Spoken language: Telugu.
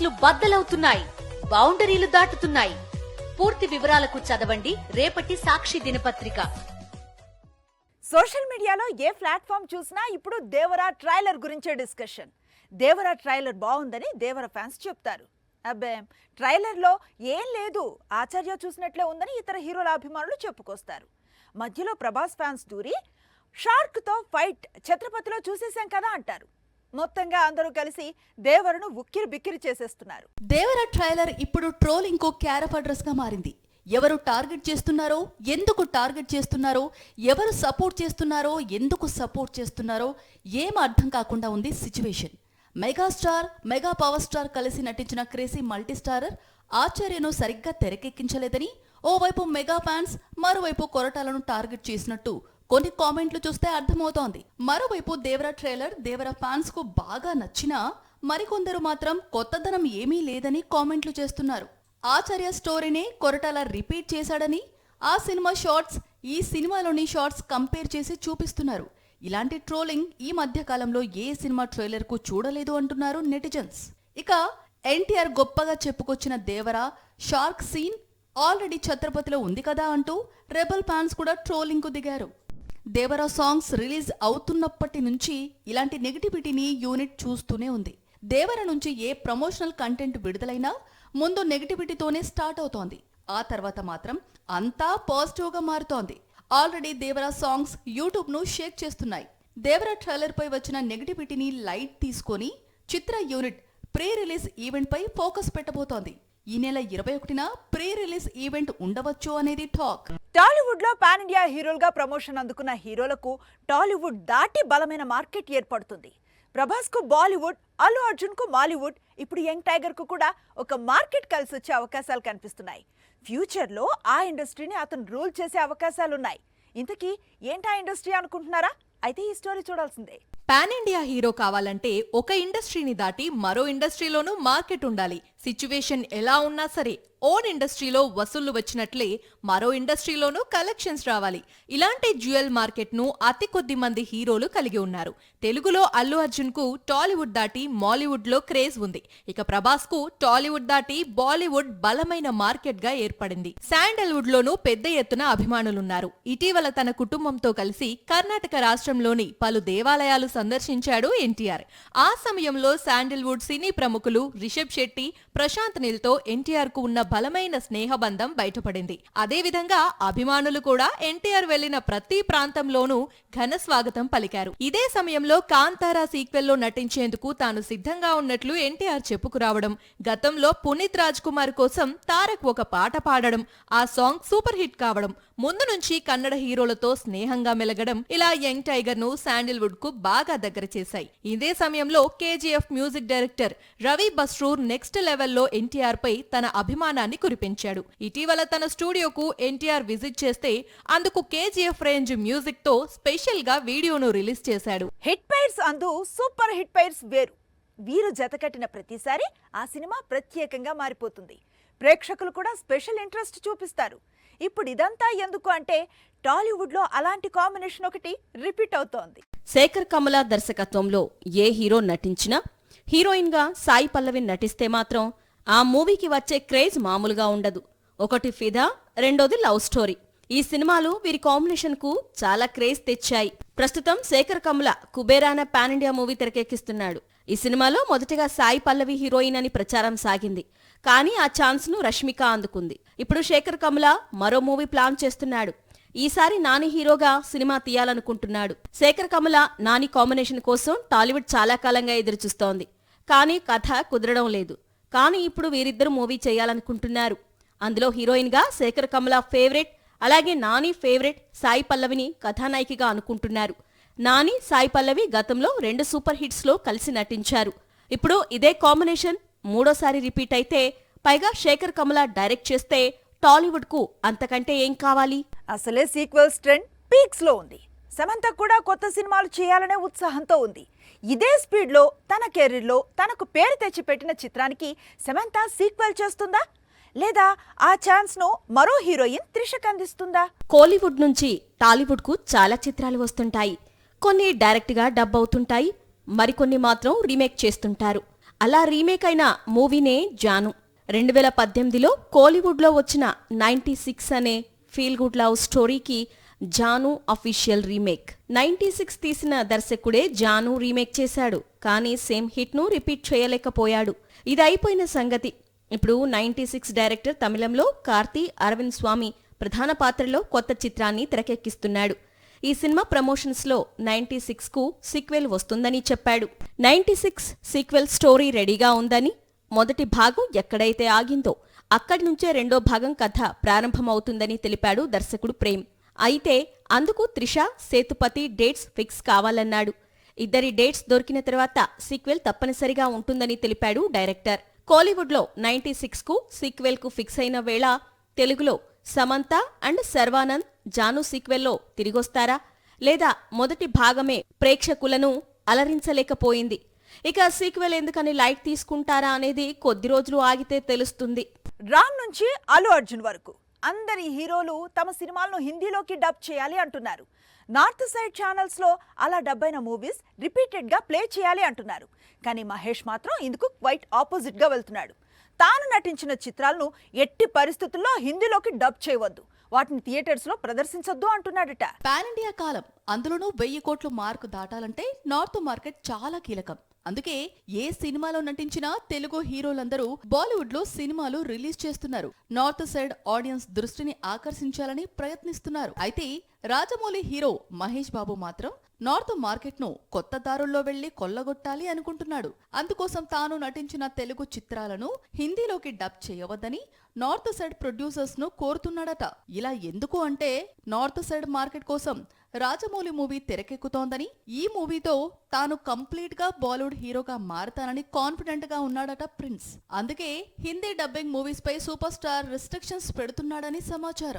కేసులు బద్దలవుతున్నాయి బౌండరీలు దాటుతున్నాయి. పూర్తి వివరాలకు చదవండి రేపటి సాక్షి దినపత్రిక. సోషల్ మీడియాలో ఏ ప్లాట్ఫామ్ చూసినా ఇప్పుడు దేవరా ట్రైలర్ గురించే డిస్కషన్. దేవరా ట్రైలర్ బాగుందని దేవర ఫ్యాన్స్ చెప్తారు. అబ్బే ట్రైలర్లో ఏం లేదు ఆచార్య చూసినట్లే ఉందని ఇతర హీరోల అభిమానులు చెప్పుకొస్తారు. మధ్యలో ప్రభాస్ ఫ్యాన్స్ దూరి షార్క్తో ఫైట్ ఛత్రపతిలో చూసేశాం కదా అంటారు. మొత్తంగా అందరూ కలిసి దేవరను ఉక్కిరి బిక్కిరి చేసేస్తున్నారు. దేవర ట్రైలర్ ఇప్పుడు ట్రోలింగ్కు క్యారఫ్ అడ్రస్గా మారింది. ఎవరు టార్గెట్ చేస్తున్నారో ఎందుకు టార్గెట్ చేస్తున్నారో ఎవరు సపోర్ట్ చేస్తున్నారో ఎందుకు సపోర్ట్ చేస్తున్నారో ఏం అర్థం కాకుండా ఉంది situation. Megastar mega power star కలిసి నటించిన క్రేజీ మల్టీస్టారర్ ఆచార్యను సరిగ్గా తెరకెక్కించలేదని ఓవైపు మెగా ఫ్యాన్స్ మరోవైపు కొరటాలను టార్గెట్ చేసినట్టు కొన్ని కామెంట్లు చూస్తే అర్థమవుతోంది. మరోవైపు దేవర ట్రైలర్ దేవర ఫ్యాన్స్కు బాగా నచ్చినా మరికొందరు మాత్రం కొత్తదనం ఏమీ లేదని కామెంట్లు చేస్తున్నారు. ఆచార్య స్టోరీనే కొరటాల రిపీట్ చేశాడని ఆ సినిమా షార్ట్స్ ఈ సినిమాలోని షార్ట్స్ కంపేర్ చేసి చూపిస్తున్నారు. ఇలాంటి ట్రోలింగ్ ఈ మధ్య కాలంలో ఏ సినిమా ట్రైలర్కు చూడలేదు అంటున్నారు నెటిజన్స్. ఇక ఎన్టీఆర్ గొప్పగా చెప్పుకొచ్చిన దేవర షార్క్ సీన్ ఆల్రెడీ ఛత్రపతిలో ఉంది కదా అంటూ రెబల్ ఫ్యాన్స్ కూడా ట్రోలింగ్కు దిగారు. దేవరా సాంగ్స్ రిలీజ్ అవుతున్నప్పటి నుంచి ఇలాంటి నెగిటివిటీని యూనిట్ చూస్తూనే ఉంది. దేవర నుంచి ఏ ప్రమోషనల్ కంటెంట్ విడుదలైనా ముందు నెగిటివిటీతోనే స్టార్ట్ అవుతోంది. ఆ తర్వాత మాత్రం అంతా పాజిటివ్గా మారుతోంది. ఆల్రెడీ దేవరా సాంగ్స్ యూట్యూబ్ను షేక్ చేస్తున్నాయి. దేవరా ట్రైలర్ పై వచ్చిన నెగిటివిటీని లైట్ తీసుకొని చిత్ర యూనిట్ ప్రీ రిలీజ్ ఈవెంట్పై ఫోకస్ పెట్టబోతోంది. ఈ నెల ఇరవై ఒకటిన ప్రీ రిలీజ్ ఈవెంట్ ఉండవచ్చు అనేది టాక్. టాలీవుడ్లో పాన్ ఇండియా హీరోలుగా ప్రమోషన్ అందుకున్న హీరోలకు టాలీవుడ్ దాటి బలమైన మార్కెట్ ఏర్పడుతుంది. ప్రభాస్కు బాలీవుడ్ అల్లు అర్జున్కు మాలీవుడ్ ఇప్పుడు యంగ్ టైగర్కు కూడా ఒక మార్కెట్ కలిసి వచ్చే అవకాశాలు కనిపిస్తున్నాయి. ఫ్యూచర్లో ఆ ఇండస్ట్రీని అతను రూల్ చేసే అవకాశాలున్నాయి ఇంతకీ ఏంటా ఇండస్ట్రీ అనుకుంటున్నారా? అయితే ఈ స్టోరీ చూడాల్సిందే. పాన్ ఇండియా హీరో కావాలంటే ఒక ఇండస్ట్రీని దాటి మరో ఇండస్ట్రీలోనూ మార్కెట్ ఉండాలి. సిచ్యువేషన్ ఎలా ఉన్నా సరే ఓన్ ఇండస్ట్రీలో వసూళ్ళు వచ్చినట్లే మరో ఇండస్ట్రీలోనూ కలెక్షన్స్ రావాలి. ఇలాంటి జ్యువెల్ మార్కెట్ను అతి కొద్ది మంది హీరోలు కలిగి ఉన్నారు. తెలుగులో అల్లు అర్జున్కు టాలీవుడ్ దాటి మాలీవుడ్లో క్రేజ్ ఉంది. ఇక ప్రభాస్కు టాలీవుడ్ దాటి బాలీవుడ్ బలమైన మార్కెట్గా ఏర్పడింది. శాండల్వుడ్లోనూ పెద్ద ఎత్తున అభిమానులున్నారు. ఇటీవల తన కుటుంబంతో కలిసి కర్ణాటక రాష్ట్రంలోని పలు దేవాలయాలు సందర్శించాడు ఎన్టీఆర్. ఆ సమయంలో శాండల్వుడ్ సినీ ప్రముఖులు రిషబ్ శెట్టి ప్రశాంత్ నీల్తో ఎన్టీఆర్కు ఉన్న బలమైన స్నేహబంధం బయటపడింది. అదేవిధంగా అభిమానులు కూడా ఎన్టీఆర్ వెళ్ళిన ప్రతి ప్రాంతంలోనూ ఘన స్వాగతం పలికారు. ఇదే సమయంలో కాంతారా సీక్వెల్లో నటించేందుకు తాను సిద్ధంగా ఉన్నట్లు ఎన్టీఆర్ చెప్పుకురావడం గతంలో పునీత్ రాజ్ కుమార్ కోసం తారక్ ఒక పాట పాడడం ఆ సాంగ్ సూపర్ హిట్ కావడం ముందు నుంచి కన్నడ హీరోలతో స్నేహంగా మెలగడం ఇలా యంగ్ టైగర్ను శాండిల్వుడ్కు బాగా దగ్గర చేశాయి. ఇదే సమయంలో KGF music director Ravi Basrur next లెవెల్లో ఎన్టీఆర్ పై తన అభిమానాన్ని కురిపించాడు. ఇటీవల తన స్టూడియోకు ఎన్టీఆర్ విజిట్ చేస్తే అందుకు కేజీఎఫ్ రేంజ్ మ్యూజిక్తో స్పెషల్గా వీడియోను రిలీజ్ చేశాడు. హిట్ పైర్స్ అందు సూపర్ హిట్ పైర్స్ వేరు. వీరు జతకట్టిన ప్రతిసారి ఆ సినిమా ప్రత్యేకంగా మారిపోతుంది. ప్రేక్షకులు కూడా స్పెషల్ ఇంట్రెస్ట్ చూపిస్తారు. ఇప్పుడు ఇదంతా ఎందుకు అంటే టాలీవుడ్లో అలాంటి కాంబినేషన్ ఒకటి రిపీట్ అవుతోంది. శేఖర్ కమల దర్శకత్వంలో ఏ హీరో నటించినా హీరోయిన్గా సాయి పల్లవి నటిస్తే మాత్రం ఆ మూవీకి వచ్చే క్రేజ్ మామూలుగా ఉండదు. ఒకటి ఫిదా రెండోది లవ్ స్టోరీ. ఈ సినిమాలు వీరి కాంబినేషన్కు చాలా క్రేజ్ తెచ్చాయి. ప్రస్తుతం శేఖర్ కమల కుబేరాన పాన్ ఇండియా మూవీ తెరకెక్కిస్తున్నాడు. ఈ సినిమాలో మొదటగా సాయి పల్లవి హీరోయిన్ అని ప్రచారం సాగింది. కానీ ఆ ఛాన్స్ను రష్మిక అందుకుంది. ఇప్పుడు శేఖర్ కమల మరో మూవీ ప్లాన్ చేస్తున్నాడు. ఈసారి నాని హీరోగా సినిమా తీయాలనుకుంటున్నాడు. శేఖర్ కమల నాని కాంబినేషన్ కోసం టాలీవుడ్ చాలా కాలంగా ఎదురుచూస్తోంది. కానీ కథ కుదరడం లేదు. కానీ ఇప్పుడు వీరిద్దరు మూవీ చేయాలనుకుంటున్నారు. అందులో హీరోయిన్గా శేఖర్ కమల ఫేవరెట్ అలాగే నాని ఫేవరెట్ సాయి పల్లవిని కథానాయికగా అనుకుంటున్నారు. నాని సాయి పల్లవి గతంలో రెండు సూపర్ హిట్స్లో కలిసి నటించారు. ఇప్పుడు ఇదే కాంబినేషన్ మూడోసారి రిపీట్ అయితే పైగా శేఖర్ కమల డైరెక్ట్ చేస్తే టాలీవుడ్కు అంతకంటే ఏం కావాలి? అసలే సీక్వెల్స్ ట్రెండ్ పీక్స్లో ఉంది. సమంత కూడా కొత్త సినిమాలు చేయాలనే ఉత్సాహంతో ఉంది. ఇదే స్పీడ్లో తన కెరీర్లో తనకు పేరు తెచ్చిపెట్టిన చిత్రానికి సమంత సీక్వెల్ చేస్తుందా? లేదా ఆ ఛాన్స్ను మరో హీరోయిన్ త్రిషకు అందిస్తుందా? కోలీవుడ్ నుంచి టాలీవుడ్కు చాలా చిత్రాలు వస్తుంటాయి. కొన్ని డైరెక్ట్గా డబ్ అవుతుంటాయి. మరికొన్ని మాత్రం రీమేక్ చేస్తుంటారు. అలా రీమేక్ అయిన మూవీనే జాను. రెండు వేల పద్దెనిమిదిలో కోలీవుడ్లో వచ్చిన నైంటీ సిక్స్ అనే ఫీల్ గుడ్ లవ్ స్టోరీకి Jaanu official remake ninety six తీసిన దర్శకుడే జాను రీమేక్ చేశాడు కానీ సేమ్ హిట్ను రిపీట్ చేయలేకపోయాడు. ఇది అయిపోయిన సంగతి. ఇప్పుడు నైంటీ సిక్స్ డైరెక్టర్ తమిళంలో కార్తీ అరవింద్ స్వామి ప్రధాన పాత్రలో కొత్త చిత్రాన్ని తెరకెక్కిస్తున్నాడు. ఈ సినిమా ప్రమోషన్స్లో నైన్టీ సిక్స్కు సీక్వెల్ వస్తుందని చెప్పాడు. నైన్టీ సిక్స్ సీక్వెల్ స్టోరీ రెడీగా ఉందని మొదటి భాగం ఎక్కడైతే ఆగిందో అక్కడి నుంచే రెండో భాగం కథ ప్రారంభమవుతుందని తెలిపాడు దర్శకుడు ప్రేమ్. అయితే అందుకు త్రిష సేతుపతి డేట్స్ ఫిక్స్ కావాలన్నాడు. ఇద్దరి డేట్స్ దొరికిన తర్వాత సీక్వెల్ తప్పనిసరిగా ఉంటుందని తెలిపాడు డైరెక్టర్. కోలీవుడ్లో నైన్టీ సిక్స్కు సీక్వెల్కు ఫిక్స్ అయిన వేళ తెలుగులో సమంత అండ్ శర్వానంద్ జాను సీక్వెల్లో తిరిగొస్తారా? లేదా మొదటి భాగమే ప్రేక్షకులను అలరించలేకపోయింది. ఇక సీక్వెల్ ఎందుకని లైట్ తీసుకుంటారా అనేది కొద్ది రోజులు ఆగితే తెలుస్తుంది. రామ్ నుంచి అల్లు అర్జున్ వరకు. అందరి హీరోలు తమ సినిమాలను హిందీలోకి డబ్ చేయాలి అంటున్నారు. నార్త్ సైడ్ ఛానల్స్లో అలా డబ్ అయిన మూవీస్ రిపీటెడ్గా ప్లే చేయాలి అంటున్నారు. కానీ మహేష్ మాత్రం ఇందుకు క్వైట్ ఆపోజిట్గా వెళ్తున్నాడు. తాను నటించిన చిత్రాలను ఎట్టి పరిస్థితుల్లో హిందీలోకి డబ్ చేయవద్దు. వాటిని థియేటర్స్లో ప్రదర్శించొద్దు అంటున్నాడట. పాన్ ఇండియా కాలం అందులోనూ వెయ్యి కోట్లు మార్కు దాటాలంటే నార్త్ మార్కెట్ చాలా కీలకం. అందుకే ఏ సినిమాలో నటించినా తెలుగు హీరోలందరూ బాలీవుడ్లో సినిమాలు రిలీజ్ చేస్తున్నారు. నార్త్ సైడ్ ఆడియన్స్ దృష్టిని ఆకర్షించాలని ప్రయత్నిస్తున్నారు. అయితే రాజమౌళి హీరో మహేష్ బాబు మాత్రం నార్త్ మార్కెట్ను కొత్త దారుల్లో వెళ్ళి కొల్లగొట్టాలి అనుకుంటున్నాడు. అందుకోసం తాను నటించిన తెలుగు చిత్రాలను హిందీలోకి డబ్ చేయవద్దని నార్త్ సైడ్ ప్రొడ్యూసర్స్ను కోరుతున్నాడట. ఇలా ఎందుకు అంటే నార్త్ సైడ్ మార్కెట్ కోసం రాజమౌళి మూవీ తెరకెక్కుతోందని ఈ మూవీతో తాను కంప్లీట్గా బాలీవుడ్ హీరోగా మారతానని కాన్ఫిడెంట్గా ఉన్నాడట ప్రిన్స్. అందుకే హిందీ డబ్బింగ్ మూవీస్ పై సూపర్ స్టార్ రిస్ట్రిక్షన్స్ పెడుతున్నాడని సమాచారం.